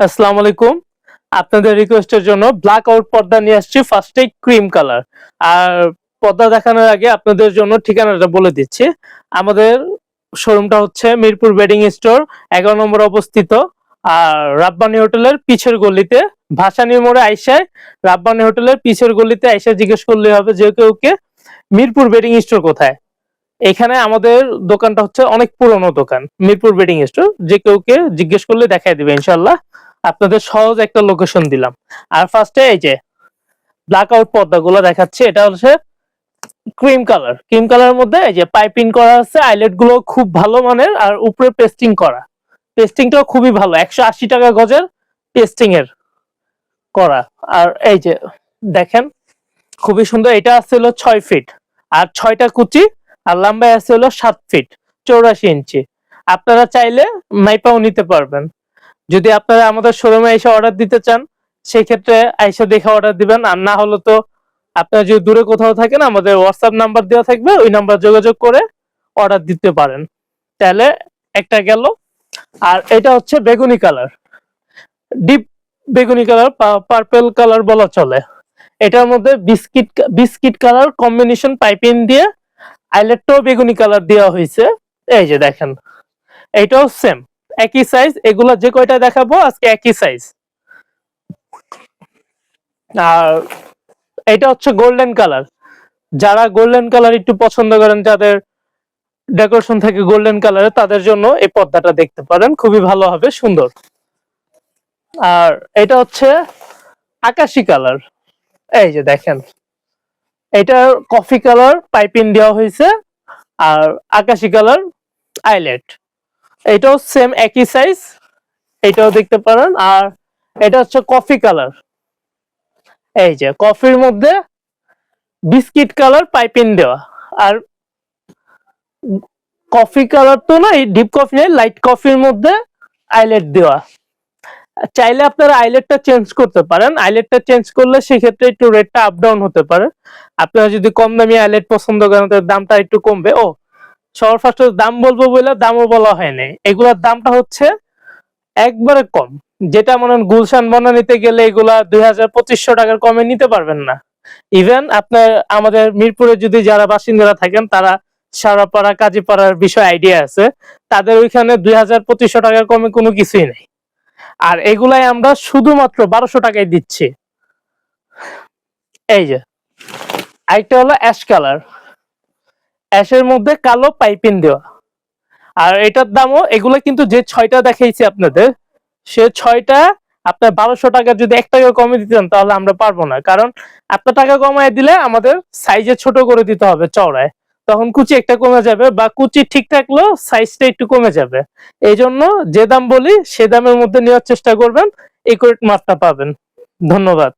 আসসালামু আলাইকুম। আপনাদের রিকোয়েস্টের জন্য ব্ল্যাক আউট পর্দা নিয়ে আসছি ফার্স্টে ক্রিম কালার আর পর্দা দেখানোর আগে আপনাদের জন্য ঠিকানাটা বলে দিচ্ছি। আমাদের শোরুমটা হচ্ছে মিরপুর বেডিং স্টোর এগারো নম্বর অবস্থিত। আর রাব্বানি হোটেলের পিছের গলিতে ভাসানি মোড়ে আইসায় রাব্বানি হোটেলের পিছের গলিতে আইসা জিজ্ঞেস করলে হবে যে কেউকে মিরপুর বেডিং স্টোর কোথায়? এখানে আমাদের দোকানটা হচ্ছে অনেক পুরনো দোকান, মিরপুর বেডিং স্টোর, যে কেউকে জিজ্ঞেস করলে দেখাই দিবে ইনশাল্লাহ আপনাদের সহজ একটা লোকেশন দিলাম। আর ফার্স্টে এই যে ব্ল্যাক আউট পর্দাগুলো দেখাচ্ছে, এটা হচ্ছে ক্রিম কালার ক্রিম কালারের মধ্যে এই যে পাইপিং করা আছে আইলেটগুলো খুব ভালো মানের, আর উপরে পেস্টিং করা। পেস্টিংটাও খুবই ভালো, একশো আশি টাকা গজের পেস্টিং এর করা। আর এই যে দেখেন, খুবই সুন্দর, এটা আছে হলো ছয় ফিট আর ছয়টা কুচি আর লম্বায় আছে হলো সাত ফিট চৌরাশি ইঞ্চি। আপনারা চাইলে মাইপাও নিতে পারবেন। যদি আপনারা আমাদের শোরুমে এসে অর্ডার দিতে চান সেই ক্ষেত্রে আইসা দেখে অর্ডার দিবেন। আর না হলে তো আপনারা যদি দূরে কোথাও থাকেন, আমাদের হোয়াটসঅ্যাপ নাম্বার দেওয়া থাকবে, ওই নাম্বার যোগাযোগ করে অর্ডার দিতে পারেন। তাহলে একটা গেল। আর এটা হচ্ছে বেগুনি কালার ডিপ বেগুনি কালার পার্পেল কালার বলা চলে। এটার মধ্যে biscuit biscuit colour combination piping দিয়ে আইলেটটাও বেগুনি কালার দেওয়া হয়েছে। এই যে দেখেন, এইটাও সেম একই সাইজ এগুলা যে কয়টা দেখাবো, আজকে একই সাইজ আর এটা হচ্ছে গোল্ডেন কালার যারা গোল্ডেন কালার একটু পছন্দ করেন, যাদের ডেকোরেশন থাকে গোল্ডেন কালারে তাদের জন্য এই পর্দাটা দেখতে পারেন। খুবই ভালো হবে, সুন্দর। আর এটা হচ্ছে আকাশি কালার এই যে দেখেন এটা কফি কালার পাইপিং দেওয়া হয়েছে আর আকাশি কালার আইলেট এটাও সেম একই সাইজ এটাও দেখতে পারেন। আর এটা হচ্ছে কফি কালার এই যে কফির মধ্যে বিস্কিট কালার পাইপিং দেওয়া। আর কফি কালার তো না ডিপ কফি লাইট কফির মধ্যে আইলেট দেওয়া। চাইলে আপনারা আইলেটটা চেঞ্জ করতে পারেন। আইলেটটা চেঞ্জ করলে সেক্ষেত্রে একটু রেটটা আপ ডাউন হতে পারে। আপনারা যদি কম দামি আইলেট পছন্দ করেন, তাহলে দামটা একটু কমবে। ও সবার ফার্স্ট দাম বলব বলে দামও বলা হয়নি। এগুলার দামটা হচ্ছে একবারে কম। যেটা মনে গুলশান বনা নিতে গেলে এগুলা দুই হাজার পঁচিশশো টাকার কমে নিতে পারবেন না। ইভেন আপনার আমাদের মিরপুরে যদি যারা বাসিন্দারা থাকেন, তারা সারাপাড়া, কাজীপাড়ার বিষয় আইডিয়া আছে। তাদের ওইখানে দুই হাজার পঁচিশশো টাকার কমে কোনো কিছুই নেই। আর এগুলাই আমরা শুধুমাত্র বারোশো টাকায় দিচ্ছি। এই যে, আরেকটা হলো অ্যাশ কালার। অ্যাশের মধ্যে কালো পাইপিং দেওয়া। আর এটার দামও, এগুলো কিন্তু যে ছয়টা দেখাইছি আপনাদের, সে ছয়টা আপনার বারোশো টাকা যদি এক টাকা কমে দিতেন তাহলে আমরা পারব না। কারণ আপনার টাকা কমায় দিলে আমাদের সাইজে ছোট করে দিতে হবে চওড়ায়। তখন কুচি একটা কমে যাবে বা কুচি ঠিক থাকলেও সাইজটা একটু কমে যাবে। এই জন্য যে দাম বলি, সে দামের মধ্যে নেওয়ার চেষ্টা করবেন একুরেট মাত্রা পাবেন। ধন্যবাদ।